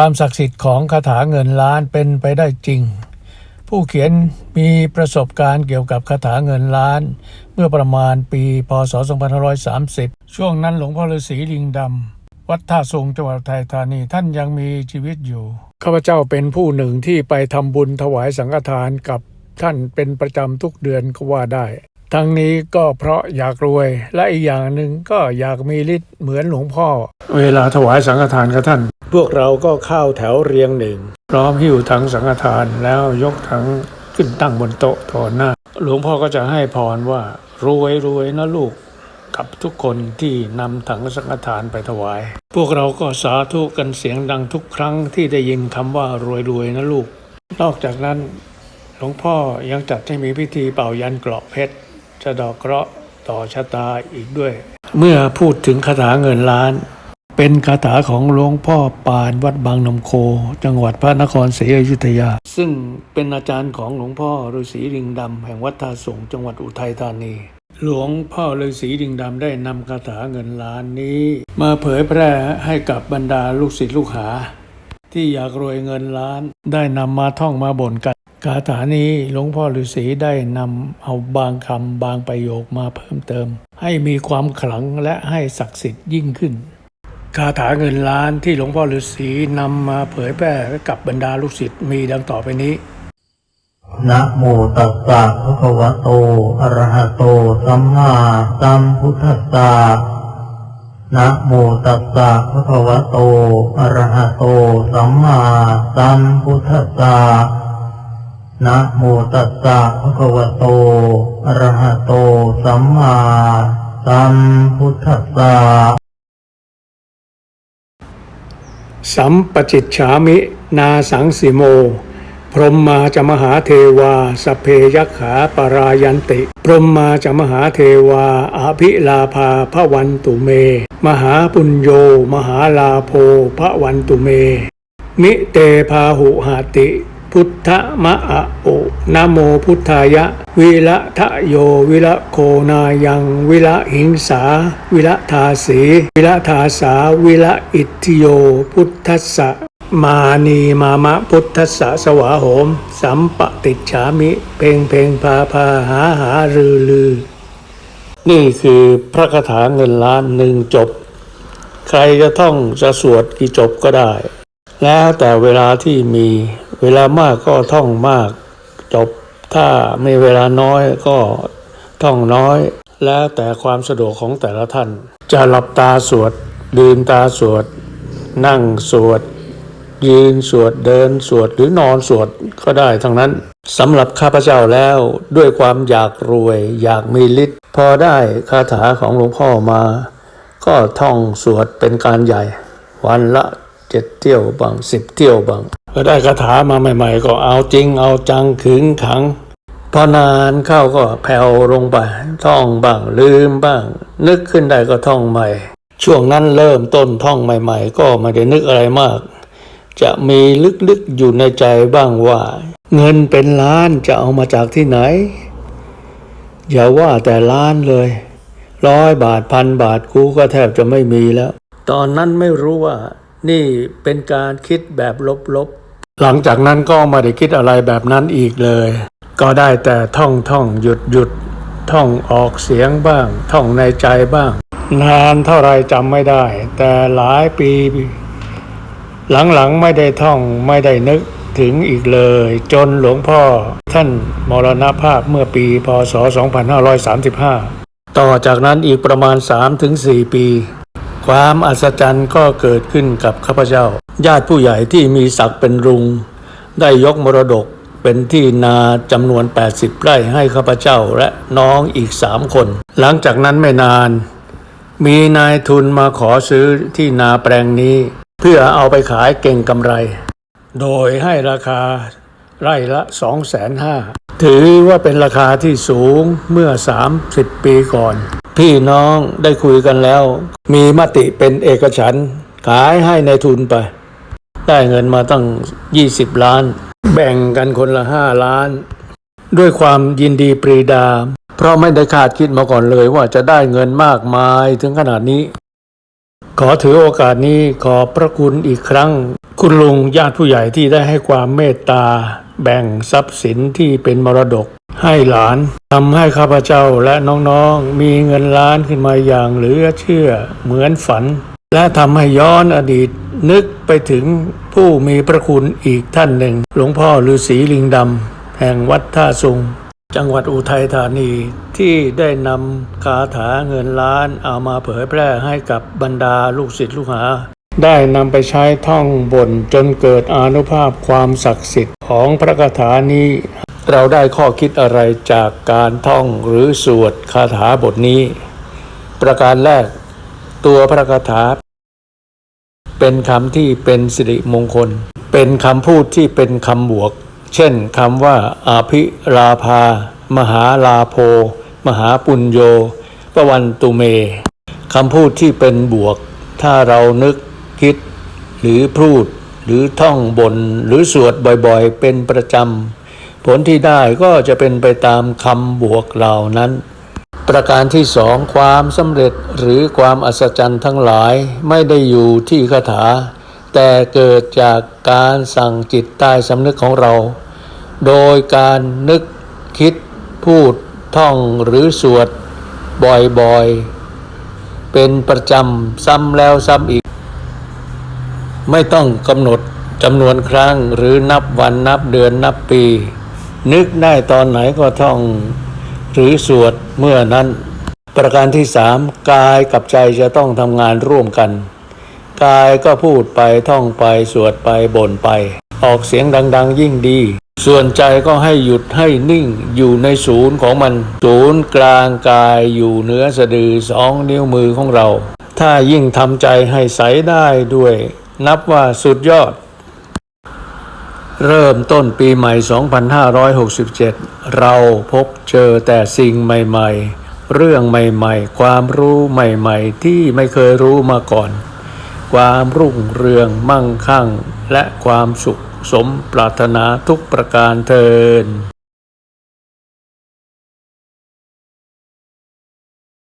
ความศักดิ์สิทธิ์ของคาถาเงินล้านเป็นไปได้จริง ผู้เขียนมีประสบการณ์เกี่ยวกับคาถาเงินล้าน เมื่อประมาณปีพศ 2530 ช่วงนั้นหลวงพ่อฤาษีลิงดำวัดท่าทรงจังหวัดอุทัยธานีท่านยังมีชีวิตอยู่ข้าพเจ้าเป็นผู้หนึ่งที่ไปทำบุญถวายสังฆทานกับท่านเป็นประจำทุกเดือนก็ว่าได้ ทั้งนี้ก็เพราะอยากรวย และอีกอย่างหนึ่งก็อยากมีฤทธิ์เหมือนหลวงพ่อ เวลาถวายสังฆทานกับท่าน พวกเราก็เข้าแถวเรียงหนึ่ง พร้อมหิ้วถังสังฆทานแล้วยกถังขึ้นตั้งบนโต๊ะต่อหน้า หลวงพ่อก็จะให้พรว่ารวยรวยนะลูกกับทุกคนที่นำถังสังฆทานไปถวาย พวกเราก็สาธุกันเสียงดังทุกครั้งที่ได้ยินคำว่ารวยรวยนะลูก นอกจากนั้นหลวงพ่อยังจัดให้มีพิธีเป่ายันเกราะเพชร สะดอกเคราะห์ต่อชะตาอีกด้วย เมื่อพูดถึงคาถาเงินล้าน เป็นคาถาของหลวงพ่อปานวัดบางนมโค จังหวัดพระนครศรีอยุธยา ซึ่งเป็นอาจารย์ของหลวงพ่อฤาษีลิงดำแห่งวัดทาสงจังหวัดอุทัยธานีหลวงพ่อฤาษีลิงดำได้นำคาถาเงินล้านนี้ มาเผยแพร่ให้กับบรรดาลูกศิษย์ลูกหา ที่อยากรวยเงินล้านได้นำมาท่องมาบ่นกัน คาถานี้หลวงพ่อฤาษีได้นำเอาบางคำบางประโยคมาเพิ่มเติม ให้มีความขลังและให้ศักดิ์สิทธิ์ยิ่งขึ้น คาถาเงินล้านที่หลวงพ่อฤาษีนำมาเผยแพร่กับบรรดาลูกศิษย์มีดังต่อไปนี้นะโมตัสสะภะคะวะโต อะระหะโต สัมมาสัมพุทธัสสะนะโมตัสสะภะคะวะโต อะระหะโต สัมมาสัมพุทธัสสะ นะโมตัสสะภะคะวะโต อะระหะโต สัมมาสัมพุทธัสสะ สัมปจิตฉามิ นาสังสิโม พรหมมาจะมหาเทวา สเพยักขาปรายันติ พรหมมาจะมหาเทวาอภิลาภาพระวันตุเม มหาปุญโย มหาลาโภพระวันตุเม มิเตพาหุหาติ พุทธมะอะโอนะโมพุทธายะ วิละทะโย วิละโคนายัง วิละหิงสา วิละทาสี วิละทาสา วิละอิทธิโย พุทธัสสะมานีมามะพุทธัสสะสวาโหม สัมปติฉามิ เพงเพงพาพาหาหารือลือ นี่คือพระคาถาเงินล้านหนึ่งจบ ใครจะท่องจะสวดกี่จบก็ได้ แล้วแต่เวลาที่มี เวลามากก็ท่องมากจบถ้ามีเวลาน้อยก็ท่องน้อย แล้วแต่ความสะดวกของแต่ละท่าน จะหลับตาสวดลืมตาสวด นั่งสวด ยืนสวดเดินสวดหรือนอนสวดก็ได้ทั้งนั้นสำหรับข้าพเจ้าแล้วด้วยความอยากรวย อยากมีฤทธิ์พอได้คาถาของหลวงพ่อมา ก็ท่องสวดเป็นการใหญ่ วันละเจ็ดเที่ยวบางสิบเที่ยวบาง ก็ได้คาถามาใหม่ ๆ ก็เอาจริงเอาจังขึงขัง พอนานเข้าก็แผ่วลงไป ท่องบ้างลืมบ้าง นึกขึ้นได้ก็ท่องใหม่ ช่วงนั้นเริ่มต้นท่องใหม่ ๆ ก็ไม่ได้นึกอะไรมาก จะมีลึกๆอยู่ในใจบ้างว่า เงินเป็นล้านจะเอามาจากที่ไหน อย่าว่าแต่ล้านเลยร้อยบาทพันบาทกูก็แทบจะไม่มีแล้ว ตอนนั้นไม่รู้ว่า นี่เป็นการคิดแบบลบๆ หลังจากนั้นก็ไม่ได้คิดอะไรแบบนั้นอีกเลย ก็ได้แต่ท่องท่องหยุดหยุดท่องออกเสียงบ้าง ท่องในใจบ้าง นานเท่าไรจำไม่ได้ แต่หลายปี หลังๆไม่ได้ท่องไม่ได้นึกถึงอีกเลย จนหลวงพ่อท่านมรณภาพเมื่อปีพศ 2535 ต่อจากนั้นอีกประมาณ 3-4 ปี ความอัศจรรย์ก็เกิดขึ้นกับข้าพเจ้า ญาติผู้ใหญ่ที่มีศักดิ์เป็นลุง ได้ยกมรดกเป็นที่นาจำนวน 80 ไร่ให้ข้าพเจ้าและน้องอีก3คน หลังจากนั้นไม่นาน มีนายทุนมาขอซื้อที่นาแปลงนี้ เพื่อเอาไปขายเก่งกำไร โดยให้ราคาไร่ละ 2 5 0 0 0ถือว่าเป็นราคาที่สูงเมื่อ 30 ปีก่อน พี่น้องได้คุยกันแล้ว มีมติเป็นเอกฉันขายให้ในายทุนไป ได้เงินมาตั้ง 20 ล้าน แบ่งกันคนละ 5 ล้าน ด้วยความยินดีปรีดา เพราะไม่ได้คาดคิดมาก่อนเลยว่าจะได้เงินมากมายถึงขนาดนี้ ขอถือโอกาสนี้ขอบพระคุณอีกครั้ง คุณลุงญาติผู้ใหญ่ที่ได้ให้ความเมตตา แบ่งทรัพย์สินที่เป็นมรดกให้หลานทำให้ข้าพเจ้าและน้องๆ มีเงินล้านขึ้นมาอย่างเหลือเชื่อเหมือนฝัน และทำให้ย้อนอดีต นึกไปถึงผู้มีพระคุณอีกท่านหนึ่ง หลวงพ่อฤาษีลิงดำแห่งวัดท่าสุง จังหวัดอุทัยธานีที่ได้นำคาถาเงินล้านเอามาเผยแพร่ให้กับบรรดาลูกศิษย์ลูกหา ได้นำไปใช้ท่องบนจนเกิดอานุภาพความศักดิ์สิทธิ์ของพระคาถานี้ เราได้ข้อคิดอะไรจากการท่องหรือสวดคาถาบทนี้ ประการแรกตัวพระคาถา เป็นคำที่เป็นสิริมงคล เป็นคำพูดที่เป็นคำบวก เช่นคำว่าอาภิลาภา มหาลาโภ มหาปุญโยปวันตุเมคำพูดที่เป็นบวก ถ้าเรานึกคิด หรือพูด หรือท่องบน หรือสวดบ่อยๆ เป็นประจำผลที่ได้ก็จะเป็นไปตามคำบวกเหล่านั้น ประการที่สองความสำเร็จหรือความอัศจรรย์ทั้งหลายไม่ได้อยู่ที่คาถา แต่เกิดจากการสั่งจิตใต้สำนึกของเรา โดยการนึกคิดพูดท่องหรือสวดบ่อยๆ เป็นประจำซ้ำแล้วซ้ำอีก ไม่ต้องกำหนดจำนวนครั้งหรือนับวันนับเดือนนับปี นึกได้ตอนไหนก็ท่อง หรือสวด เมื่อนั้นประการที่สามกายกับใจจะต้องทำงานร่วมกัน กายก็พูดไปท่องไปสวดไปบ่นไป ออกเสียงดัง ๆ ยิ่งดี ส่วนใจก็ให้หยุดให้นิ่งอยู่ในศูนย์ของมัน ศูนย์กลางกายอยู่เหนือสะดือสองนิ้วมือของเรา ถ้ายิ่งทำใจให้ใสได้ด้วย นับว่าสุดยอด เริ่มต้นปีใหม่ 2567 เราพบเจอแต่สิ่งใหม่ๆ เรื่องใหม่ๆ ความรู้ใหม่ๆ ที่ไม่เคยรู้มาก่อน ความรุ่งเรืองมั่งคั่ง และความสุขสมปรารถนาทุกประการเทิน